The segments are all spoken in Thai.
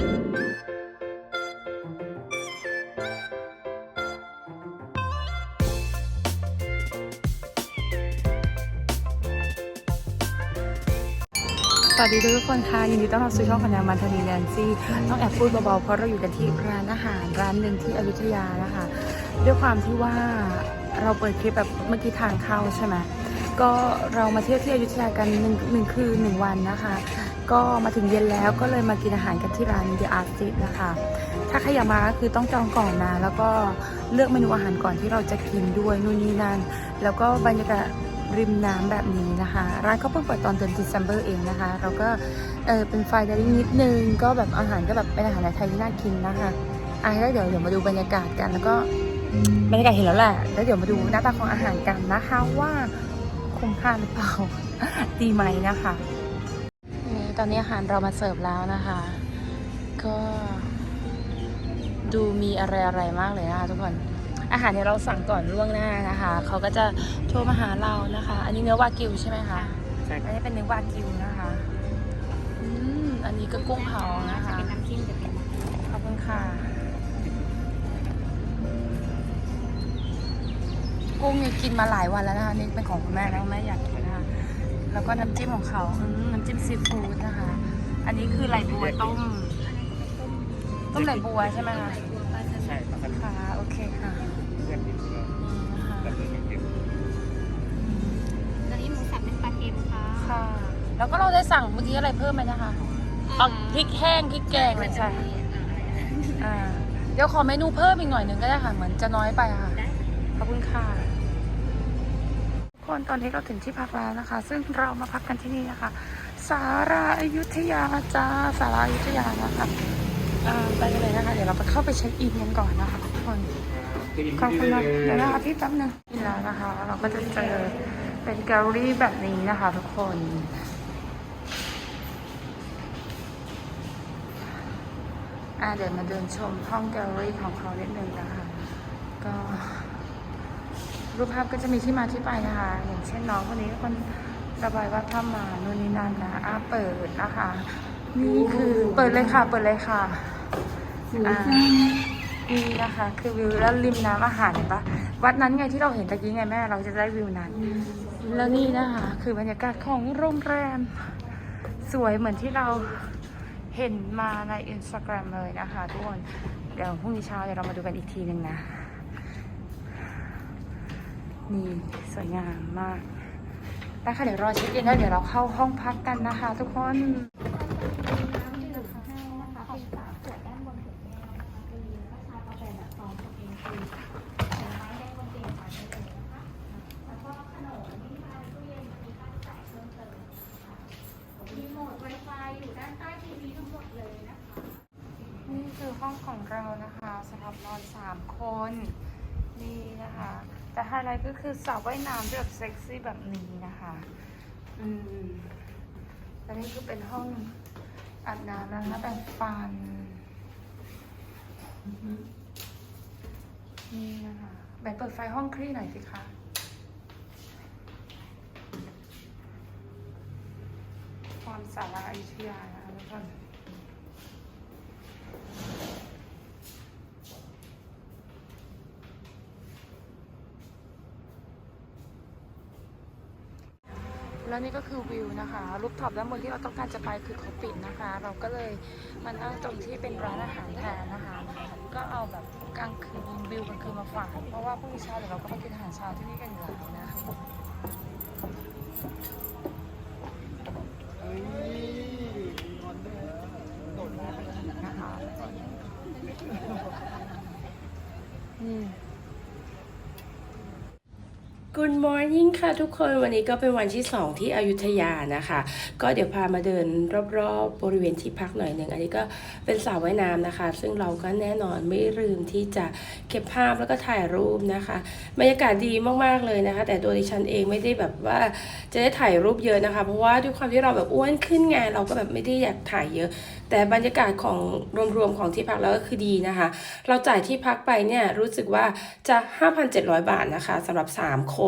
สวัสดีทุกคนค่ะยินดีต้อนรับสู่ช่องของแนวมันธนีแนนซี่ต้องแอบพูดเบาๆเพราะเราอยู่กันที่ร้านอาหารร้านหนึ่งที่อยุธยานะคะด้วยความที่ว่าเราเปิดคลิปแบบเมื่อกี้ทางเข้าใช่ไหมก็เรามาเที่ยวที่อยุธยากันหนึ่งหนึ่งคืนหนึ่งวันนะคะ ก็มาถึงเย็นแล้วก็เลยมากินอาหารกันที่ร้าน The Artist นะคะ ถ้าใครอยากมาก็คือต้องจองก่อนนะ แล้วก็เลือกเมนูอาหารก่อนที่เราจะกินด้วยนู่นนี่นั่น แล้วก็บรรยากาศริมน้ำแบบนี้นะคะ ร้านเขาเพิ่งเปิดตอนเดือน December เองนะคะ เราก็เออเป็นไฟเดลิ่งนิดนึง ก็แบบอาหารก็แบบเป็นอาหารไทยที่น่ากินนะคะอะแล้วเดี๋ยวเดี๋ยวมาดูบรรยากาศกันแล้วก็บรรยากาศเห็นแล้วแหละ แล้วเดี๋ยวมาดูหน้าตาของอาหารกันนะคะว่าคุ้มค่าหรือเปล่า ดีไหมนะคะ ตอนนี้อาหารเรามาเสิร์ฟแล้วนะคะ ก็ดูมีอะไรอะไรๆมากเลยนะคะทุกคน อาหารเนี่ยเราสั่งก่อนล่วงหน้านะคะ เขาก็จะโทรมาหาเรานะคะ อันนี้เนื้อวากิวใช่ไหมคะใช่คอัรับนนี้เป็นเนื้อวากิวนะคะอืมอันนี้ก็กุ้งเผานะคะเป็นน้ำจิ้มจะเป็นขอบคุณค่ะกุ้งเนี่ยกินมาหลายวันแล้วนะคะนี่เป็นของคุณแม่แล้วแม่อยากกินนะคะ แล้วก็น้ำจิ้มของเขาอืมน้ำจิ้มซีฟู้ดนะคะ อันนี้คือไหลบัวต้ม ต้มไหลบัวใช่ไหมคะตัวปลาจะใช่ปลาคันค่ะโอเคค่ะเพื่อนดิบก็อืมนะคะแบบนี้ไม่เก็บตอนนี้หมูสับเป็นปลาเค็มค่ะค่ะ แล้วก็เราได้สั่งเมื่อกี้อะไรเพิ่มไหมนะคะเอาพริกแห้งพริกแกงเลยใช่อ่าเดี๋ยวขอเมนูเพิ่มอีกหน่อยหนึงก็ได้ค่ะ เหมือนจะน้อยไปค่ะ ขอบคุณค่ะทุก คนตอนนี้เราถึงที่พักแล้วนะคะ ซึ่งเรามาพักกันที่นี่นะคะ สาราอยุธยาจ้าสาราอยุธยานะคะอ่าไปกันเลยนะคะ เดี๋ยวเราไปเข้าไปเช็คอินกันก่อนนะคะทุกคนขอบคุณนะเดี๋ยวนะคะพี่แป๊บนึงกินแล้วนะคะ เราก็จะเจอเป็นแกลเลอรี่แบบนี้นะคะ ทุกคนอ่าเดี๋ยวมาเดินชมห้องแกลเลอรี่ของเขาเล็กนึงนะคะ ก็ รูปภาพก็จะมีที่มาที่ไปนะคะ อย่างเช่นน้องคนนี้คนระบายว่าถ้ามานู่นนี่นั่นนะอ่าเปิดนะคะ นี่คือเปิดเลยค่ะ เปิดเลยค่ะอ่านี่นะคะ คือวิวแล้วริมน้ำอาหารเห็นปะวัดนั้นไงที่เราเห็นตะกี้ไงแม่ เราจะได้วิวนั้น แล้วนี่นะคะ คือบรรยากาศของโรงแรม สวยเหมือนที่เราเห็นมาในอินสตาแกรมเลยนะคะทุกคน เดี๋ยวพรุ่งนี้เช้าเดี๋ยวเรามาดูกันอีกทีหนึ่งนะ นี่สวยงามมากนะคะเดี๋ยวรอเช็คอินแล้วเดี๋ยวเราเข้าห้องพักกันนะคะ ทุกคน มีโหมด Wi-Fi อยู่ด้านใต้ทีวีทั้งหมดเลยนะคะ นี่คือห้องของเรานะคะสำหรับนอนสามคน นี่นะคะ แต่ไฮไลท์ก็คือสระว่ายน้ำแบบเซ็กซี่แบบนี้นะคะ อืมและนี่คือเป็นห้องอาบน้ำนะคะแปรงฟันอือฮึนี่นะคะแบ่งเปิดไฟห้องคลี่หน่อยสิคะความสาระอยุธยานะคะทุกคน แล้วนี่ก็คือวิวนะคะรูปท็อปด้านบนที่เราต้องการจะไปคือเขาปิดนะคะ เราก็เลยมานั่งตรงที่เป็นร้านอาหารแทนนะคะ ก็เอาแบบกลางคืนวิวกลางคืนมาฝากเพราะว่าพรุ่งนี้เช้าเดี๋ยวเราก็มากินอาหารเช้าที่นี่กันอยู่แล้วนะ Good morning ค่ะทุกคนวันนี้ก็เป็นวันที่ 2 ที่อยุธยานะคะ ก็เดี๋ยวพามาเดินรอบๆบริเวณที่พักหน่อยหนึ่งอันนี้ก็เป็นสระว่ายน้ำนะคะ ซึ่งเราก็แน่นอนไม่ลืมที่จะเก็บภาพแล้วก็ถ่ายรูปนะคะบรรยากาศดีมากๆเลยนะคะ แต่ตัวดิฉันเองไม่ได้แบบว่าจะได้ถ่ายรูปเยอะนะคะ เพราะว่าด้วยความที่เราแบบอ้วนขึ้นไงเราก็แบบไม่ได้อยากถ่ายเยอะ แต่บรรยากาศของรวมๆของที่พักแล้วก็คือดีนะคะ เราจ่ายที่พักไปเนี่ยรู้สึกว่าจะ 5,700 บาทนะคะสำหรับ 3 คน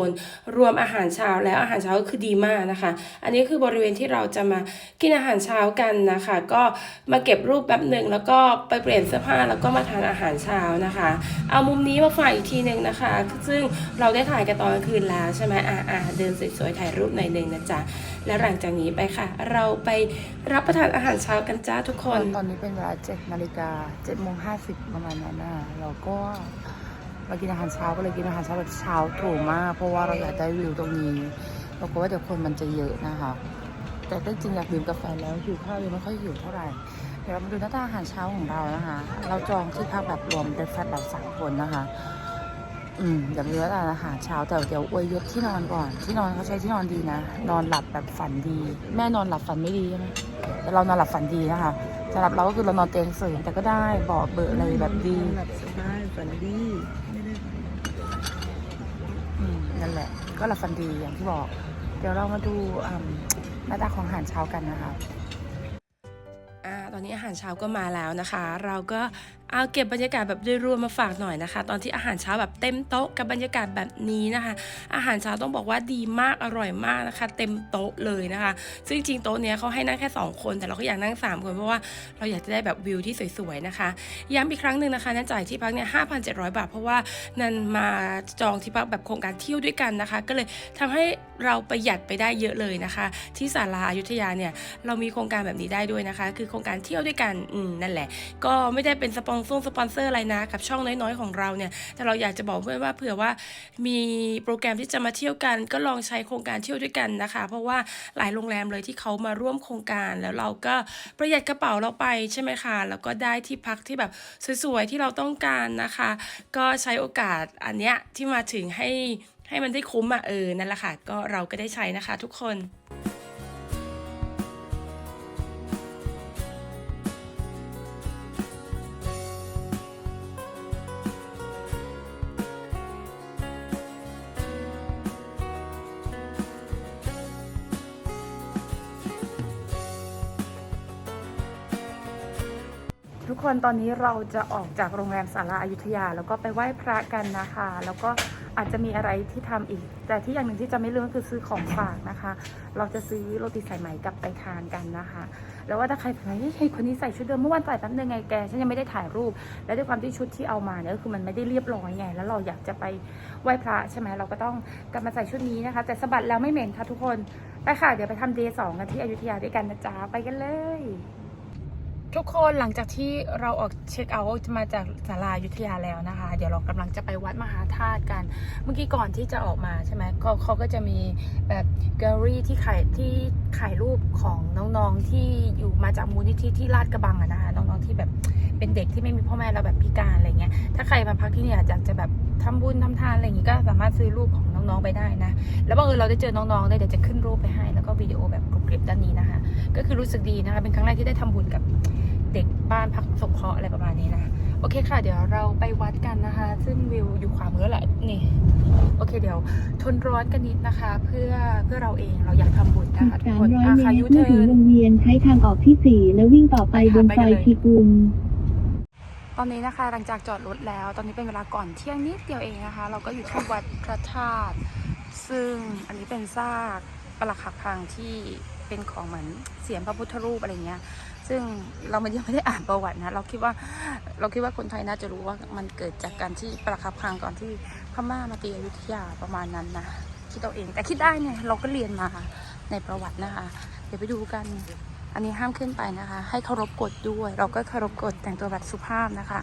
รวมอาหารเช้าแล้วอาหารเช้าก็คือดีมากนะคะ อันนี้คือบริเวณที่เราจะมากินอาหารเช้ากันนะคะ ก็มาเก็บรูปแป๊บหนึ่งแล้วก็ไปเปลี่ยนเสื้อผ้าแล้วก็มาทานอาหารเช้านะคะ เอามุมนี้มาฝากอีกทีหนึ่งนะคะ ซึ่งเราได้ถ่ายกันตอนกลางคืนแล้วใช่ไหมอ่าอ่าเดินสวยๆถ่ายรูปหน่อยหนึ่งนะจ๊ะแล้วหลังจากนี้ไปค่ะ เราไปรับประทานอาหารเช้ากันจ้าทุกคน ตอนนี้เป็นเวลา7นาฬิกา7โมง50ประมาณนั้นนะเราก็ มากินอาหารเช้าก็เลยกินอาหารเช้าแบบเช้าตรู่มาก เพราะว่าเราอยากได้วิวตรงนี้เราก็ว่าเดี๋ยวคนมันจะเยอะนะคะ แต่จริงอยากดื่มกาแฟแล้วหิวข้าวยังไม่ค่อยหิวเท่าไหร่เดี๋ยวเรามาดูหน้าตาอาหารเช้าของเรานะคะ เราจองที่พักแบบรวมเป็นแฟตแบบสามคนนะคะอืมเดี๋ยวมาดูหน้าอาหารเช้าแต่เดี๋ยวอวยยศที่นอนก่อน ที่นอนเขาใช้ที่นอนดีนะ นอนหลับแบบฝันดี แม่นอนหลับฝันไม่ดีใช่ไหมแต่เรานอนหลับฝันดีนะคะสำหรับเราก็คือเรานอนเตียงเสริมแต่ก็ได้เบาะเบอร์อะไรแบบดีหลับสบายฝันดี นั่นแหละ ก็หลับฝันดีอย่างที่บอก เดี๋ยวเรามาดูอืมหน้าตาของอาหารเช้ากันนะคะอ่าตอนนี้อาหารเช้าก็มาแล้วนะคะ เราก็ เอาเก็บบรรยากาศแบบโดยรวมมาฝากหน่อยนะคะ ตอนที่อาหารเช้าแบบเต็มโต๊ะกับบรรยากาศแบบนี้นะคะ อาหารเช้าต้องบอกว่าดีมากอร่อยมากนะคะ เต็มโต๊ะเลยนะคะ ซึ่งจริงโต๊ะเนี้ยเขาให้นั่งแค่ 2 คน แต่เราก็อยากนั่ง 3 คนเพราะว่าเราอยากจะได้แบบวิวที่สวยๆนะคะ ย้ำอีกครั้งหนึ่งนะคะนั่นจ่ายที่พักเนี่ย5,700บาท เพราะว่านันมาจองที่พักแบบโครงการเที่ยวด้วยกันนะคะ ก็เลยทำให้เราประหยัดไปได้เยอะเลยนะคะ ที่ศาลาอายุทยาเนี่ยเรามีโครงการแบบนี้ได้ด้วยนะคะ คือโครงการเที่ยวด้วยกันอืมนั่นแหละ ก็ไม่ได้เป็นสปอนเซอร์สปอนเซอร์อะไรนะ กับช่องน้อยๆของเราเนี่ย แต่เราอยากจะบอกเพื่อนว่าเผื่อว่ามีโปรแกรมที่จะมาเที่ยวกัน ก็ลองใช้โครงการเที่ยวด้วยกันนะคะ เพราะว่าหลายโรงแรมเลยที่เขามาร่วมโครงการแล้วเราก็ประหยัดกระเป๋าเราไปใช่ไหมคะแล้วก็ได้ที่พักที่แบบสวยๆที่เราต้องการนะคะ ก็ใช้โอกาสอันเนี้ยที่มาถึงให้ให้มันได้คุ้มอะเออนั่นแหละค่ะก็เราก็ได้ใช้นะคะทุกคน ทุกคนตอนนี้เราจะออกจากโรงแรมสาราอายุทยา แล้วก็ไปไหว้พระกันนะคะ แล้วก็อาจจะมีอะไรที่ทำอีก แต่ที่อย่างหนึ่งที่จะไม่ลืมก็คือซื้อของฝากนะคะ เราจะซื้อโรตีสายไหมกลับไปทานกันนะคะ แล้วว่าถ้าใครเผยเฮ้ยคนนี้ใส่ชุดเดิมเมื่อวันใส่แป๊บนึงไงแกฉันยังไม่ได้ถ่ายรูป และด้วยความที่ชุดที่เอามาเนี่ยก็คือมันไม่ได้เรียบร้อยไงแล้วเราอยากจะไปไหว้พระใช่ไหมเราก็ต้องกลับมาใส่ชุดนี้นะคะ แต่สะบัดแล้วไม่เหม็นค่ะทุกคนไปค่ะเดี๋ยวไปทำเดย์สองกันที่อยุธยาด้วยกันนะจ๊ะไปกันเลย ทุกคนหลังจากที่เราออกเช็คเอาท์มาจากศาลายุทธยาแล้วนะคะ เดี๋ยวเรากำลังจะไปวัดมหาธาตุกัน เมื่อกี้ก่อนที่จะออกมาใช่ไหมก็เขาก็จะมีแบบแกลเลอรี่ที่ขายที่ขายรูปของน้องๆที่อยู่มาจากมูลนิธิที่ลาดกระบังอะนะคะน้องๆที่แบบเป็นเด็กที่ไม่มีพ่อแม่เราแบบพิการอะไรเงี้ยถ้าใครมาพักที่นี่อยากจะแบบ ทำบุญทำทานอะไรอย่างงี้ก็สามารถซื้อรูปของน้องๆไปได้นะ แล้วบังเอิญเราได้เจอน้องๆได้วยเดี๋ยวจะขึ้นรูปไปให้แล้วก็วิดีโอแบบกรุบกริบด้านนี้นะคะ ก็คือรู้สึกดีนะคะ เป็นครั้งแรกที่ได้ทำบุญกับเด็กบ้านพักสงเคราะห์อะไรประมาณนี้นะโอเคค่ะ เดี๋ยวเราไปวัดกันนะคะ ซึ่งวิวอยู่ขวามือแหละนี่ โอเคเดี๋ยว ทนร้อนกันนิดนะคะ เพื่อเพื่อเราเองเราอยากทำบุญอีนะคะกทุกคน300อาเมคาตรยุเมื่เทิอถึงร์นวงเวียนใช้ทางออกที่4แล้ววิ่งต่อไปไปบค่ะนไปซกันอยเลยพิกุล ตอนนี้นะคะหลังจากจอดรถแล้ว ตอนนี้เป็นเวลาก่อนเที่ยงนิดเดียวเองนะคะ เราก็อยู่ที่วัดพระธาตุซึ่งอันนี้เป็นซากปรักหักพังที่เป็นของเหมือนเสียงพระพุทธรูปอะไรเงี้ย ซึ่งเรามันยังไม่ได้อ่านประวัตินะ เราคิดว่าเราคิดว่าคนไทยน่าจะรู้ว่ามันเกิดจากการที่ปรักหักพังก่อนที่พม่ามาตีอยุธยาประมาณนั้นนะคิดเอาเองแต่คิดได้เนี่ยเราก็เรียนมาในประวัตินะคะ เดี๋ยวไปดูกัน อันนี้ห้ามขึ้นไปนะคะ ให้เคารพกฎด้วย เราก็เคารพกฎแต่งตัวแบบสุภาพนะคะ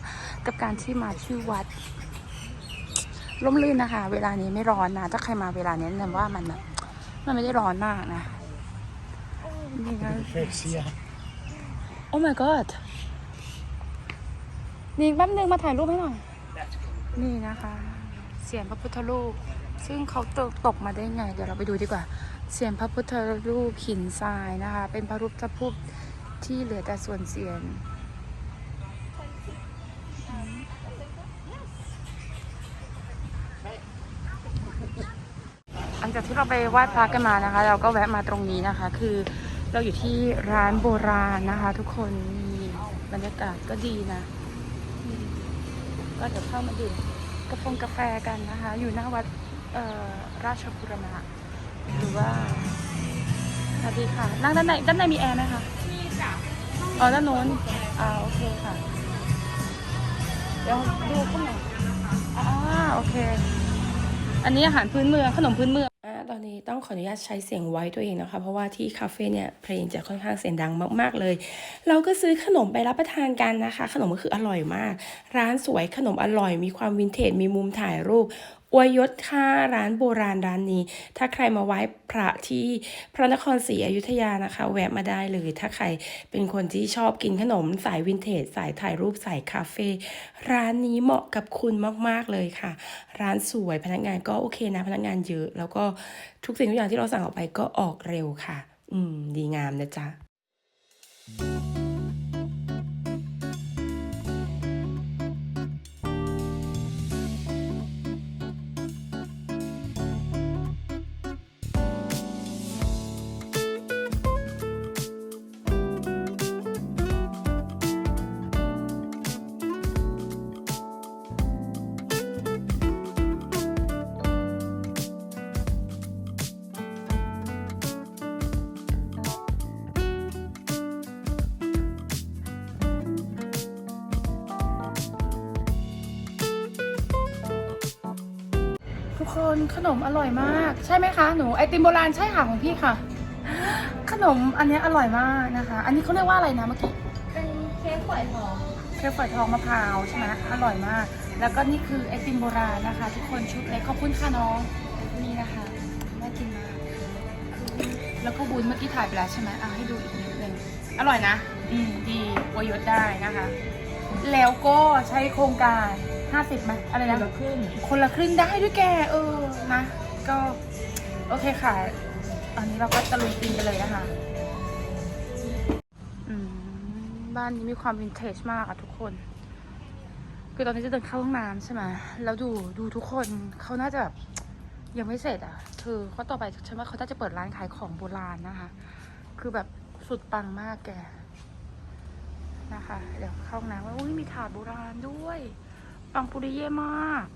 กับการที่มาชื่อวัดร่มรื่นนะคะ เวลานี้ไม่ร้อนนะ ถ้าใครมาเวลานี้แนะนำว่ามันแบบมันไม่ได้ร้อนมากนะนี่นะโอ้ my god นี่แป๊บนึงมาถ่ายรูปให้หน่อย นี่นะคะ เสียงพระพุทธรูป ซึ่งเขาตกตกมาได้ไง เดี๋ยวเราไปดูดีกว่า เสียงพระพุทธรูปหินทรายนะคะ เป็นพระรูปพระพุทธที่เหลือแต่ส่วนเสียงหลังจากที่เราไปไหว้พระกันมานะคะ เราก็แวะมาตรงนี้นะคะ คือเราอยู่ที่ร้านโบราณนะคะ ทุกคนมีบรรยากาศก็ดีนะ ก็เดี๋ยวเข้ามาดื่มกาแฟกาแฟกันนะคะ อยู่หน้าวัดราชบุรณะ หรือว่าสวัสดีค่ะ นั่งด้านในด้านในมีแอร์ไหมคะมีจ้ะอ๋อด้านโน้นอ่าโอเคค่ะ เดี๋ยวดูข้างในอ่าโอเค อันนี้อาหารพื้นเมืองขนมพื้นเมืองอ่าตอนนี้ต้องขออนุญาตใช้เสียงไว้ตัวเองนะคะ เพราะว่าที่คาเฟ่เนี่ยเพลงจะค่อนข้างเสียงดังมากๆเลย เราก็ซื้อขนมไปรับประทานกันนะคะ ขนมก็คืออร่อยมาก ร้านสวยขนมอร่อย มีความวินเทจมีมุมถ่ายรูป อวยยศค่ะร้านโบราณร้านนี้ ถ้าใครมาไหว้พระที่พระนครศรีอยุธยานะคะ แวะมาได้เลย ถ้าใครเป็นคนที่ชอบกินขนมสายวินเทจสายถ่ายรูปสายคาเฟ่ร้านนี้เหมาะกับคุณมาก ๆ เลยค่ะ ร้านสวยพนักงานก็โอเคนะพนักงานเยอะ แล้วก็ทุกสิ่งทุกอย่างที่เราสั่งออกไปก็ออกเร็วค่ะ อืม ดีงามนะจ๊ะทุก คนขนมอร่อยมาก ใช่ไหมคะหนูไอติมโบราณใช่ค่ะของพี่ค่ะ ขนมอันเนี้ยอร่อยมากนะคะ อันนี้เขาเรียกว่าอะไรนะเมื่อกี้เป็นเค้กฝอยทองเค้กฝอยทองมะพร้าวใช่ไหมอร่อยมาก แล้วก็นี่คือไอติมโบราณนะคะ ทุกคนชุดเล็กขอบคุณค่ะน้องนี่นะคะน่ากินมากแล้วก็บุญเมื่อกี้ถ่ายไปแล้วใช่ไหมอะให้ดูอีกนิดนึงอร่อยนะ อืมดีอวยยศได้นะคะ แล้วก็ใช้โครงการ 50ไหมอะไรนะละครึ่งคนละครึ่งได้ด้วยแก เออนะก็โอเคค่ะตอนนี้เราก็ตะลุยตีนกันเลยนะคะอืมบ้านนี้มีความวินเทจมากอะทุกคน คือตอนนี้จะเดินเข้าห้องน้ำใช่ไหมแล้วดูดูทุกคนเขาน่าจะแบบยังไม่เสร็จอะคือเขาต่อไปฉันว่าเขาน่าจะเปิดร้านขายของโบราณนะคะ คือแบบสุดปังมากแกนะคะ เดี๋ยวเข้าห้องน้ำว่าอุ้ยมีถาดโบราณด้วย ปังปุริเย่มาก